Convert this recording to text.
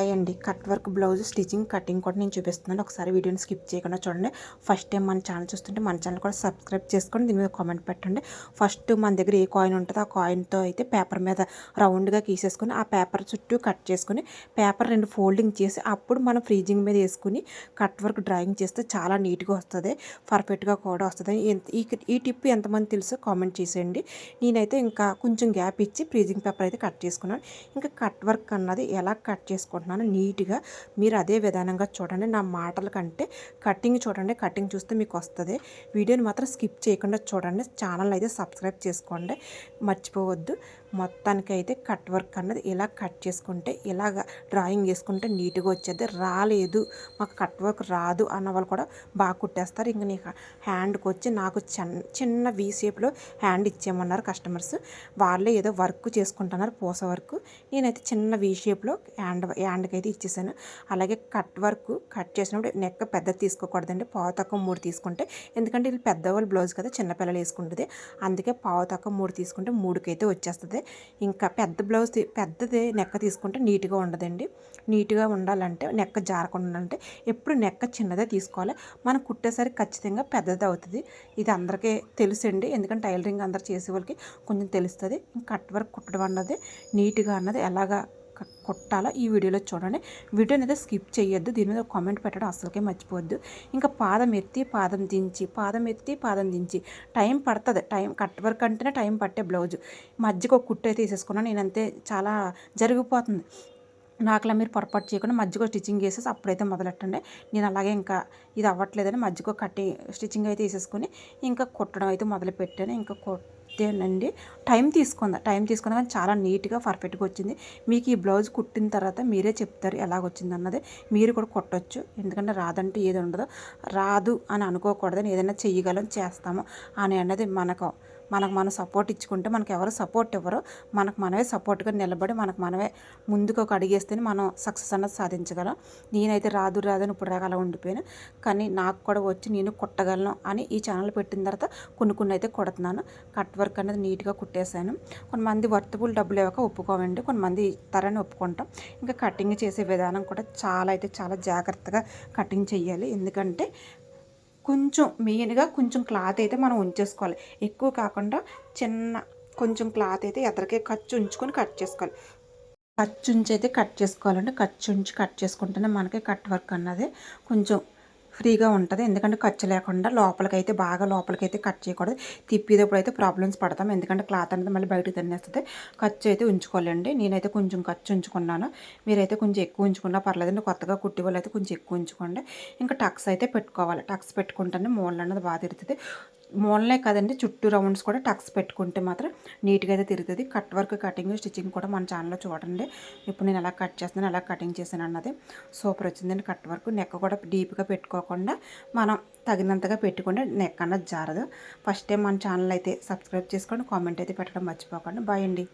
Hi అండి cut work blouse stitching cutting కూడా నేను చూపిస్తున్నాను. ఒకసారి వీడియోని స్కిప్ చేయకుండా చూడండి. ఫస్ట్ టైం మన ఛానల్ చూస్తుంటే మన ఛానల్ కూడా సబ్స్క్రైబ్ చేసుకొని దీని మీద కామెంట్ పెట్టండి. ఫస్ట్ మన దగ్గర ఏ కాయిన్ ఉంటుందో ఆ కాయిన్తో అయితే పేపర్ మీద రౌండ్గా గీసేసుకొని ఆ పేపర్ చుట్టూ కట్ చేసుకొని పేపర్ రెండు ఫోల్డింగ్ చేసి అప్పుడు మనం ఫ్రీజింగ్ మీద వేసుకుని కట్ వర్క్ డ్రాయింగ్ చేస్తే చాలా నీట్గా వస్తుంది. పర్ఫెక్ట్గా కూడా వస్తుంది. ఈ ఈ టిప్ ఎంతమంది తెలుసో కామెంట్ చేసేయండి. నేనైతే ఇంకా కొంచెం గ్యాప్ ఇచ్చి ఫ్రీజింగ్ పేపర్ అయితే కట్ చేసుకున్నాను. ఇంకా కట్ వర్క్ అన్నది ఎలా కట్ చేసుకుంటున్నాను నీట్గా మీరు అదే విధానంగా చూడండి. నా మాటల కంటే కటింగ్ చూడండి. కటింగ్ చూస్తే మీకు వస్తుంది. వీడియోని మాత్రం స్కిప్ చేయకుండా చూడండి. ఛానల్ అయితే సబ్స్క్రైబ్ చేసుకోండి. మర్చిపోవద్దు. మొత్తానికి అయితే కట్ వర్క్ అన్నది ఇలా కట్ చేసుకుంటే ఇలాగ డ్రాయింగ్ చేసుకుంటే నీట్గా వచ్చేది. రాలేదు. మాకు కట్ వర్క్ రాదు అన్న వాళ్ళు కూడా బాగా కుట్టేస్తారు. ఇంక నీకు హ్యాండ్కి వచ్చి నాకు చిన్న చిన్న వీ షేప్లో హ్యాండ్ ఇచ్చేయమన్నారు కస్టమర్స్. వాళ్ళే ఏదో వర్క్ చేసుకుంటున్నారు పూస వర్క్. నేనైతే చిన్న వీ షేప్లో హ్యాండ్ హ్యాండ్కి అయితే ఇచ్చేసాను. అలాగే కట్ వర్క్ కట్ చేసినప్పుడు నెక్ పెద్దది తీసుకోకూడదండి. పావు తక్కువ మూడు తీసుకుంటే ఎందుకంటే వీళ్ళు పెద్దవాళ్ళు బ్లౌజ్ కదా చిన్నపిల్లలు వేసుకుంటుంది. అందుకే పావు తక్కువ మూడు తీసుకుంటే మూడుకైతే వచ్చేస్తుంది. ఇంకా పెద్ద బ్లౌజ్ పెద్దది నెక్క తీసుకుంటే నీట్గా ఉండదండి. నీట్గా ఉండాలంటే నెక్క జారకుండా ఉండాలంటే ఎప్పుడు నెక్క చిన్నదే తీసుకోవాలి. మనం కుట్టేసరికి ఖచ్చితంగా పెద్దది అవుతుంది. ఇది అందరికీ తెలుసండి. ఎందుకంటే టైలరింగ్ అందరు చేసే వాళ్ళకి కొంచెం తెలుస్తుంది. కట్ వర్క్ కుట్టడం అన్నది నీట్గా అన్నది ఎలాగా కుట్టాలో ఈ వీడియోలో చూడండి. వీడియోని అయితే స్కిప్ చేయొద్దు. దీని మీద కామెంట్ పెట్టడం అసలుకే మర్చిపోవద్దు. ఇంకా పాదం ఎత్తి పాదం దించి పాదం ఎత్తి పాదం దించి. టైం పడుతుంది. టైం కట్ వర్క్ అంటేనే టైం పట్టే బ్లౌజ్ మధ్యకు ఒక కుట్టు అయితే వేసేసుకున్నాను నేనంతే చాలా జరిగిపోతుంది. నాకులా మీరు పొరపాటు చేయకుండా మధ్యలో స్టిచ్చింగ్ చేసేసి అప్పుడైతే మొదలెట్టండి. నేను అలాగే ఇంకా ఇది అవ్వట్లేదని మధ్యలో కట్టి స్టిచ్చింగ్ అయితే వేసేసుకొని ఇంకా కుట్టడం అయితే మొదలు పెట్టాను ఇంకా కుట్టేనండి టైం తీసుకుందా? టైం తీసుకుందా కానీ చాలా నీట్గా పర్ఫెక్ట్గా వచ్చింది. మీకు ఈ బ్లౌజ్ కుట్టిన తర్వాత మీరే చెప్తారు ఎలాగొచ్చింది అన్నది. మీరు కూడా కుట్టొచ్చు. ఎందుకంటే రాదంటే ఏది ఉండదు. రాదు అని అనుకోకూడదని ఏదైనా చెయ్యగలం చేస్తాము అని అన్నది మనకు మనకు మనం సపోర్ట్ ఇచ్చుకుంటే మనకు ఎవరు సపోర్ట్ ఇవ్వరు. మనకు మనమే సపోర్ట్గా నిలబడి మనకు మనమే ముందుకు ఒక అడిగేస్తేనే మనం సక్సెస్ అన్నది సాధించగలం. నేనైతే రాదు రాదని ఇప్పుడు దాకా అలా ఉండిపోయాను. కానీ నాకు కూడా వచ్చి నేను కుట్టగలను అని ఈ ఛానల్ పెట్టిన తర్వాత కొన్ని కొన్ని అయితే కుడుతున్నాను. కట్ వర్క్ అనేది నీట్గా కుట్టేశాను. కొంతమంది వర్తబుల్ డబ్బులు ఇవ్వక ఒప్పుకోవండి. కొంతమంది ఇస్తారని ఒప్పుకుంటాం. ఇంకా కటింగ్ చేసే విధానం కూడా చాలా అయితే చాలా జాగ్రత్తగా కటింగ్ చేయాలి. ఎందుకంటే కొంచెం మెయిన్గా కొంచెం క్లాత్ అయితే మనం ఉంచేసుకోవాలి. ఎక్కువ కాకుండా చిన్న కొంచెం క్లాత్ అయితే ఎదరికే ఖర్చు ఉంచుకొని కట్ చేసుకోవాలి. ఖర్చు ఉంచి అయితే కట్ చేసుకోవాలంటే ఖర్చు ఉంచి కట్ చేసుకుంటేనే మనకి కట్ వర్క్ అన్నది కొంచెం ఫ్రీగా ఉంటుంది. ఎందుకంటే ఖర్చు లేకుండా లోపలికైతే బాగా లోపలికైతే కట్ చేయకూడదు. తిప్పేటప్పుడు అయితే ప్రాబ్లమ్స్ పడతాం. ఎందుకంటే క్లాత్ అనేది మళ్ళీ బయటకు తినేస్తుంది ఖర్చు అయితే ఉంచుకోవాలండి. నేనైతే కొంచెం ఖర్చు ఉంచుకున్నాను. మీరైతే కొంచెం ఎక్కువ ఉంచుకున్నా పర్లేదండి. కొత్తగా కుట్టి వాళ్ళు అయితే కొంచెం ఎక్కువ ఉంచుకోండి. ఇంకా టక్స్ అయితే పెట్టుకోవాలి. టక్స్ పెట్టుకుంటేనే మూలన్నది అన్నది బాగా తిరుగుతుంది. మూలనే కదండి చుట్టూ రౌండ్స్ కూడా టక్స్ పెట్టుకుంటే మాత్రం నీట్గా అయితే తిరుగుతుంది. కట్ వర్క్ కటింగ్ స్టిచ్చింగ్ కూడా మన ఛానల్లో చూడండి. ఇప్పుడు నేను ఎలా కట్ చేస్తున్నాను ఎలా కటింగ్ చేశాను అన్నది సూపర్ వచ్చిందండి కట్ వర్క్. నెక్ కూడా డీప్గా పెట్టుకోకుండా మనం తగినంతగా పెట్టుకుంటే నెక్ అన్నది జారదు. ఫస్ట్ టైం మన ఛానల్ అయితే సబ్స్క్రైబ్ చేసుకోండి కామెంట్ అయితే పెట్టడం మర్చిపోకండి. బాయ్ అండి.